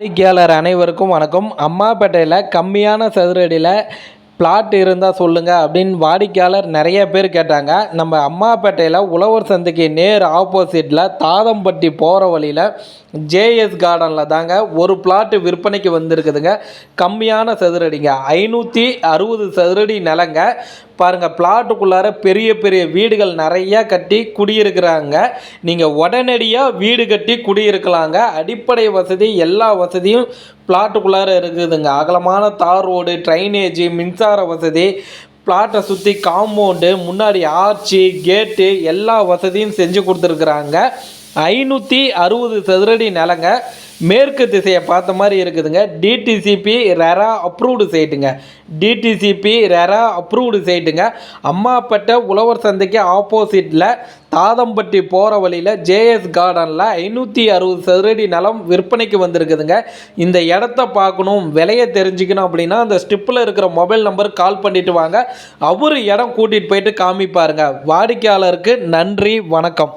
வாடிக்கையாளர் அனைவருக்கும் வணக்கம். அம்மாப்பேட்டையில் கம்மியான சதுரடியில் பிளாட் இருந்தால் சொல்லுங்கள் அப்படின்னு வாடிக்கையாளர் நிறைய பேர் கேட்டாங்க. நம்ம அம்மாப்பேட்டையில் உழவர் சந்தைக்கு நேர் ஆப்போசிட்டில் தாதம்பட்டி போகிற வழியில் ஜேஎஸ் கார்டனில் தாங்க ஒரு பிளாட்டு விற்பனைக்கு வந்திருக்குதுங்க. கம்மியான சதுரடிங்க. ஐநூற்றி அறுபது சதுரடி நிலங்க. பாருங்கள் பிளாட்டுக்குள்ளார பெரிய பெரிய வீடுகள் நிறையா கட்டி குடியிருக்கிறாங்க. நீங்கள் உடனடியாக வீடு கட்டி குடியிருக்கலாங்க. அடிப்படை வசதி எல்லா வசதியும் பிளாட்டுக்குள்ளார இருக்குதுங்க. அகலமான தார் ரோடு ட்ரைனேஜ் மின்சார வசதி பிளாட்டை சுற்றி காம்பவுண்டு முன்னாடி ஆர்ச்சி கேட்டு எல்லா வசதியும் செஞ்சு கொடுத்துருக்குறாங்க. ஐநூற்றி அறுபது சதுரடி நிலங்க. மேற்கு திசையை பார்த்த மாதிரி இருக்குதுங்க. டிடிசிபி ரெரா அப்ரூவ்டு சைட்டுங்க டிடிசிபி ரெரா அப்ரூவ்டு சைட்டுங்க அம்மாப்பேட்டை உழவர் சந்தைக்கு ஆப்போசிட்டில் தாதம்பட்டி போகிற வழியில் ஜேஎஸ் கார்டனில் ஐநூற்றி அறுபது சதுரடி நிலம் விற்பனைக்கு வந்திருக்குதுங்க. இந்த இடத்த பார்க்கணும் விலையை தெரிஞ்சுக்கணும் அப்படின்னா அந்த ஸ்டிப்பில் இருக்கிற மொபைல் நம்பருக்கு கால் பண்ணிவிட்டு வாங்க. அவர் இடம் கூட்டிகிட்டு போயிட்டு காமிப்பாருங்க. வாடிக்கையாளருக்கு நன்றி வணக்கம்.